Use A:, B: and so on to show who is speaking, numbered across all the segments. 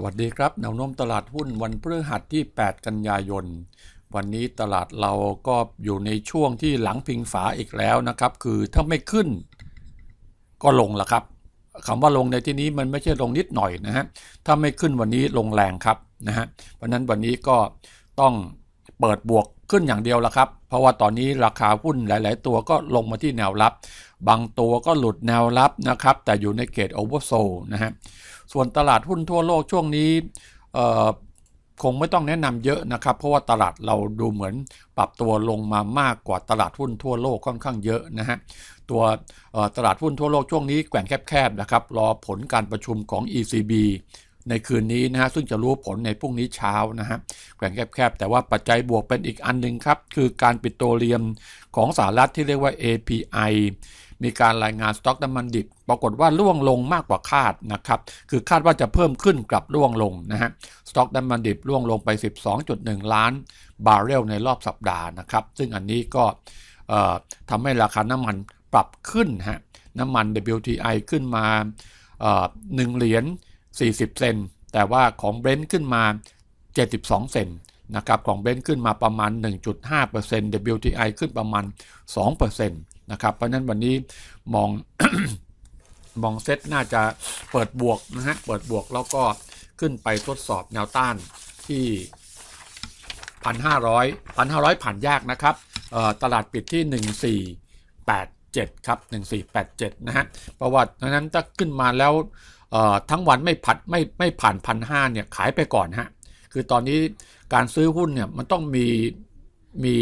A: สวัสดีครับแนวโน้มตลาดหุ้นวันพฤหัสที่ 8 กันยายน วันนี้ตลาดเราก็อยู่ในช่วงที่หลังพิงฝาอีกแล้วนะครับ คือถ้าไม่ขึ้นก็ลงละครับคำว่าลงในที่นี้มันไม่ใช่ลงนิดหน่อยนะฮะถ้าไม่ขึ้นวันนี้ลงแรงครับนะฮะเพราะนั้นวันนี้ก็ต้องเปิดบวก ขึ้นอย่างเดียวละครับ เพราะว่าตอนนี้ราคาหุ้นหลาย ๆ ตัวก็ลงมาที่แนวรับ บางตัวก็หลุดแนวรับนะครับ แต่อยู่ในเกตโอเวอร์โซนะฮะ ส่วนตลาดหุ้นทั่วโลกช่วงนี้คงไม่ต้องแนะนำเยอะนะครับ เพราะว่าตลาดเราดูเหมือนปรับตัวลงมามากกว่าตลาดหุ้นทั่วโลกค่อนข้างเยอะนะฮะตัวตลาดหุ้นทั่วโลกช่วงนี้แกว่งแคบๆนะครับรอผลการประชุมของ ECB ในคืนนี้นะฮะซึ่งจะรู้ผลในพรุ่งนี้เช้านะฮะแกว่งแคบๆ แต่ว่าปัจจัยบวกเป็นอีกอันหนึ่งครับ คือการปิดโตเลียมของสหรัฐที่เรียกว่า API มีการรายงานสต็อกน้ำมันดิบ ปรากฏว่าร่วงลงมากกว่าคาดนะครับ คือคาดว่าจะเพิ่มขึ้นกลับร่วงลงนะฮะ สต็อกน้ำมันดิบร่วงลงไป 12.1 ล้าน บาร์เรลในรอบสัปดาห์นะครับ ซึ่งอันนี้ก็ทำให้ราคาน้ำมันปรับขึ้นฮะ น้ำมัน WTI ขึ้นมาหนึ่งเหรียญ 40 เซน แต่ว่าของเบรนท์ขึ้นมา 72 เซนนะครับของเบรนท์ขึ้นมาประมาณ 1.5% WTI ขึ้นประมาณ 2%นะครับ เพราะนั้นวันนี้มองมองเซตน่าจะเปิดบวกนะฮะ เปิดบวกแล้วก็ขึ้นไปทดสอบแนวต้านที่พันห้าร้อยพันห้าร้อยผ่านยากนะครับ ตลาดปิดที่หนึ่งสี่แปดเจ็ดครับหนึ่งสี่แปดเจ็ดนะฮะเพราะว่าดังนั้นถ้าขึ้นมาแล้ว ทั้งวันไม่ผัดไม่ไม่ผ่านพันห้าเนี่ยขายไปก่อนฮะคือตอนนี้การซื้อหุ้นเนี่ยมันต้องมีมี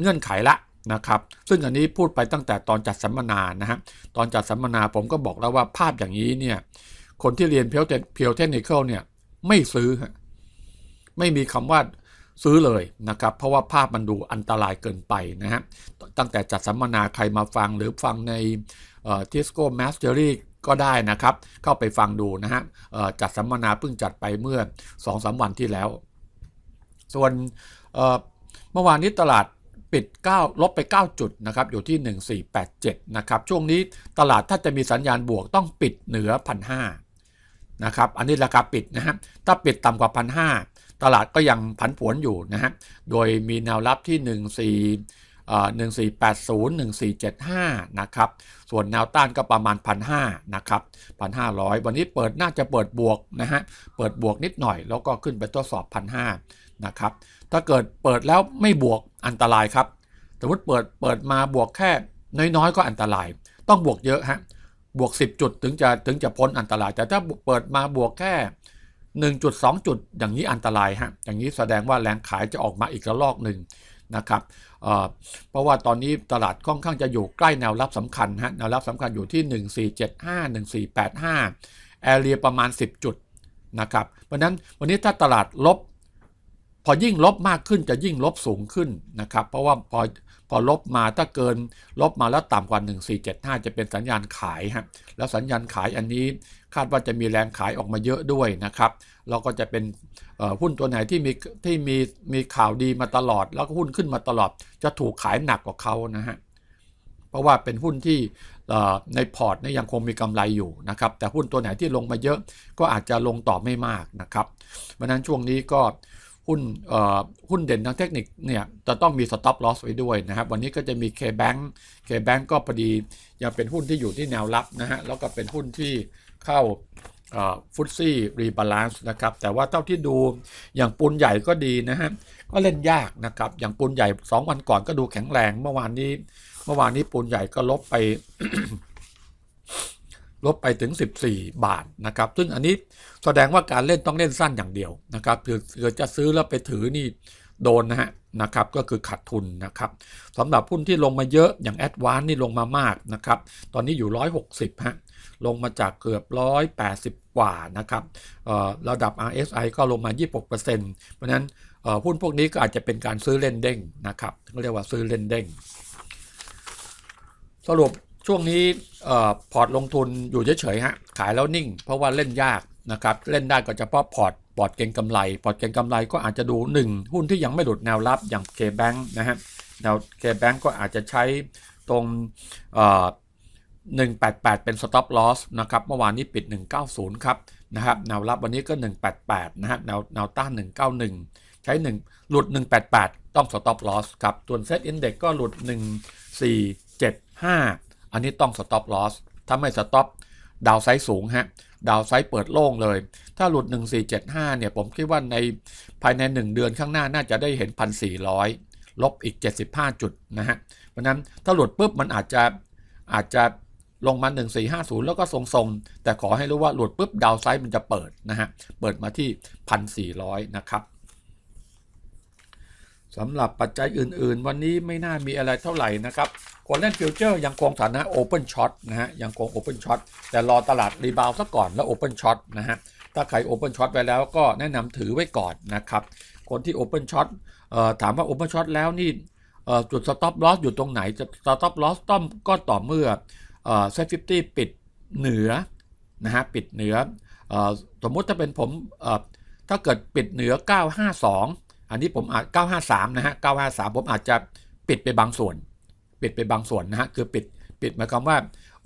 A: เงื่อนไขละนะครับ ซึ่งอันนี้พูดไปตั้งแต่ตอนจัดสัมมนานะฮะตอนจัดสัมมนาผมก็บอกแล้วว่าภาพอย่างนี้เนี่ยคนที่เรียนเพียวเพียวเทคนิคเนี่ยไม่ซื้อ ไม่มีคำว่าซื้อเลยนะครับ เพราะว่าภาพมันดูอันตรายเกินไปนะฮะตั้งแต่จัดสัมมนาใครมาฟังหรือฟังในทิสโก็ได้นะครับ เข้าไปฟังดูนะฮะจัดสัมมนาเพิ่งจัดไปเมื่อ2-3วันที่แล้ว ส่วนเมื่อวานนี้ตลาดปิด 9 ลบไป 9 จุดนะครับอยู่ที่ 1487 นะครับ ช่วงนี้ตลาดถ้าจะมีสัญญาณบวกต้องปิดเหนือ 1,500 นะครับ อันนี้ราคาปิดนะฮะถ้าปิดต่ำกว่า 1,500 ตลาดก็ยังผันผวนอยู่นะฮะโดยมีแนวรับที่ 14 1480 1475 นะครับ ส่วนแนวต้านก็ประมาณ 1,500 นะครับ 1,500 วันนี้เปิดน่าจะเปิดบวกนะฮะ เปิดบวกนิดหน่อย แล้วก็ขึ้นไปทดสอบ 1,500 นะครับ ถ้าเกิดเปิดแล้วไม่บวกอันตรายครับ สมมติเปิดเปิดมาบวกแค่น้อยๆ ก็อันตราย ต้องบวกเยอะฮะ บวก 10 จุดถึงจะถึงจะพ้นอันตราย แต่ถ้าเปิดมาบวกแค่1.2 จุดอย่างนี้อันตรายฮะ อย่างนี้แสดงว่าแรงขายจะออกมาอีกระลอกหนึ่ง นะครับเเพราะว่าตอนนี้ตลาดค่อนข้างจะอยู่ใกล้แนวรับสำคัญฮะแนวรับสำคัญอยู่ที่ 1475 1485 แอเรียประมาณ 10 จุดนะครับเพราะนั้นวันนี้ถ้าตลาดลบ พอยิ่งลบมากขึ้นจะยิ่งลบสูงขึ้นนะครับ เพราะว่าพอพอลบมาถ้าเกินลบมาแล้วต่ำกว่า 1475 จะเป็นสัญญาณขายฮะแล้วสัญญาณขายอันนี้คาดว่าจะมีแรงขายออกมาเยอะด้วยนะครับเราก็จะเป็นหุ้นตัวไหนที่มีที่มีมีข่าวดีมาตลอด แล้วก็หุ้นขึ้นมาตลอด จะถูกขายหนักกว่าเขานะฮะเพราะว่าเป็นหุ้นที่ในพอร์ตนี่ยังคงมีกำไรอยู่นะครับแต่หุ้นตัวไหนที่ลงมาเยอะก็อาจจะลงต่อไม่มากนะครับเพราะนั้นช่วงนี้ก็ หุ้นหุ้นเด่นทางเทคนิคเนี่ยจะต้องมี stop loss ไว้ด้วยนะครับ วันนี้ก็จะมี K-Bank K-Bank ก็พอดียังเป็นหุ้นที่อยู่ที่แนวรับนะฮะแล้วก็เป็นหุ้นที่เข้าฟุตซี่รีบาลานซ์นะครับ แต่ว่าเท่าที่ดูอย่างปูนใหญ่ก็ดีนะฮะก็เล่นยากนะครับ อย่างปูนใหญ่ 2 วันก่อนก็ดูแข็งแรง เมื่อวานนี้ เมื่อวานนี้ปูนใหญ่ก็ลบไป ลบไปถึง 14 บาทนะครับ ซึ่งอันนี้แสดงว่าการเล่นต้องเล่นสั้นอย่างเดียวนะครับคือเกิดจะซื้อแล้วไปถือนี่โดนนะฮะนะครับก็คือขาดทุนนะครับสำหรับหุ้นที่ลงมาเยอะอย่างแอดวานนี่ลงมามากนะครับ ตอนนี้อยู่ 160ฮะลงมาจากเกือบ 180 กว่านะครับระดับ RSI ก็ลงมา 26%เพราะนั้นหุ้นพวกนี้ก็อาจจะเป็นการซื้อเล่นเด้งนะครับเขาเรียกว่าซื้อเล่นเด้ง สรุป ช่วงนี้พอร์ตลงทุนอยู่เฉยๆฮะขายแล้วนิ่ง เพราะว่าเล่นยากนะครับเล่นได้ก็เฉพาะพอร์ตพอร์ตเก่งกำไร พอร์ตเก่งกำไรก็อาจจะดู 1 หุ้นที่ยังไม่หลุดแนวรับอย่าง K-Bank นะฮะแนว K-Bank ก็อาจจะใช้ตรง188 เป็น stop loss นะครับเมื่อวานนี้ปิด 190 ครับนะครับแนวรับวันนี้ก็ 188 นะฮะแนวแนวต้าน 191 ใช้ 1 หลุด 188 ต้อง stop loss ครับส่วน Set Index ก็หลุด 1475 อันนี้ต้อง stop loss ถ้าไม่ stop ดาวไซด์สูงฮะ ดาวไซด์เปิดโล่งเลย ถ้าหลุด 1475 เนี่ย ผมคิดว่าในภายใน 1 เดือนข้างหน้าน่าจะได้เห็น 1,400 ลบอีก 75 จุดนะฮะ เพราะนั้นถ้าหลุดปุ๊บมันอาจจะอาจจะลงมา 1450 แล้วก็ทรงๆ แต่ขอให้รู้ว่าหลุดปุ๊บดาวไซด์มันจะเปิดนะฮะ เปิดมาที่ 1,400 นะครับ สำหรับปัจจัยอื่น ๆ วันนี้ไม่น่ามีอะไรเท่าไหร่นะครับคนเล่นฟิวเจอร์ยังคงฐานะ Open Shot นะฮะยังคง Open Shot แต่รอตลาดรีบาวซะก่อนแล้ว Open Shot นะฮะถ้าใคร Open Shot ไว้แล้วก็แนะนำถือไว้ก่อนนะครับคนที่ Open Shot เอ่อถามว่า Open Shot แล้วนี่เอ่อจุด Stop Loss อยู่ตรงไหนจะ Stop Loss ต้องก็ต่อเมื่อเอ่อ Set 50ปิดเหนือนะฮะปิดเหนือเอ่อสมมุติถ้าเป็นผมเอ่อถ้าเกิดปิดเหนือ 952 อันนี้ผมอาจ953นะฮะ953 ผมอาจจะปิดไปบางส่วน ปิดไปบางส่วนนะฮะคือปิดปิดหมายความว่า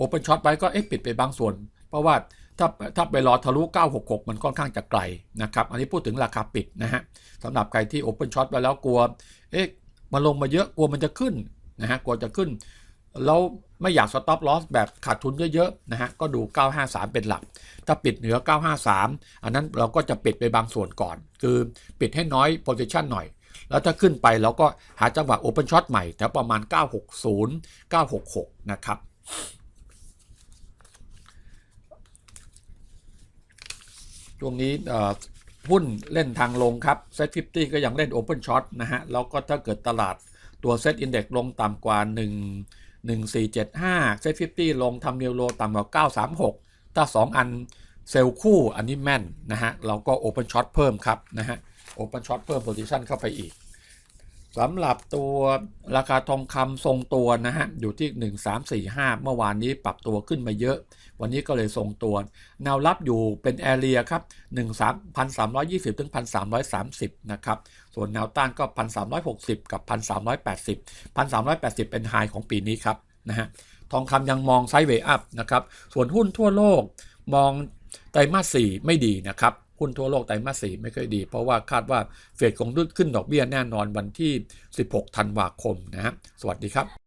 A: Open Shot ไว้ก็เอ๊ะปิดไปบางส่วน เพราะว่าถ้าถ้าไปรอทะลุ 966 มันค่อนข้างจะไกลนะครับ อันนี้พูดถึงราคาปิดนะฮะสำหรับใครที่ Open Shot ไปแล้วกลัว เอ๊ะมาลงมาเยอะ กลัวมันจะขึ้นนะฮะ กลัวจะขึ้น แล้วไม่อยาก Stop Loss แบบขาดทุนเยอะๆนะฮะ ก็ดู 953 เป็นหลัก ถ้าปิดเหนือ 953 อันนั้นเราก็จะปิดไปบางส่วนก่อน คือปิดให้น้อย position หน่อย แล้วถ้าขึ้นไปเราก็หาจังหวะ Open Shot ใหม่แถวประมาณ 960 966 นะครับช่วงนี้หุ้นเล่นทางลงครับ Set 50ก็ยังเล่น Open Shot นะฮะ แล้วก็ถ้าเกิดตลาดตัว Set Index ลงต่ำกว่า 1 1475 Set 50 ลงทำเนียวโลต่ำกว่า 936 ถ้า 2 อันเซลล์คู่อันนี้แม่นนะฮะ เราก็โอเปนช็อตเพิ่มครับนะฮะโอเปนช็อตเพิ่มโพซิชันเข้าไปอีก สำหรับตัวราคาทองคำทรงตัวนะฮะ อยู่ที่ 1345 เมื่อวานนี้ปรับตัวขึ้นมาเยอะ วันนี้ก็เลยทรงตัว แนวรับอยู่เป็นแอเรียครับ 1,320 ถึง 1,330 นะครับ ส่วนแนวต้านก็ 1,360 กับ 1,380 1,380 เป็นไฮของปีนี้ครับนะฮะ ทองคำยังมองไซด์เวย์อัพนะครับ ส่วนหุ้นทั่วโลกมองไตรมาส 4 ไม่ดีนะครับ หุ้นทั่วโลกไตรมาส4ไม่ค่อยดี เพราะว่าคาดว่าเฟดคงขึ้นดอกเบี้ยแน่นอนวันที่ 16 ธันวาคมนะฮะสวัสดีครับ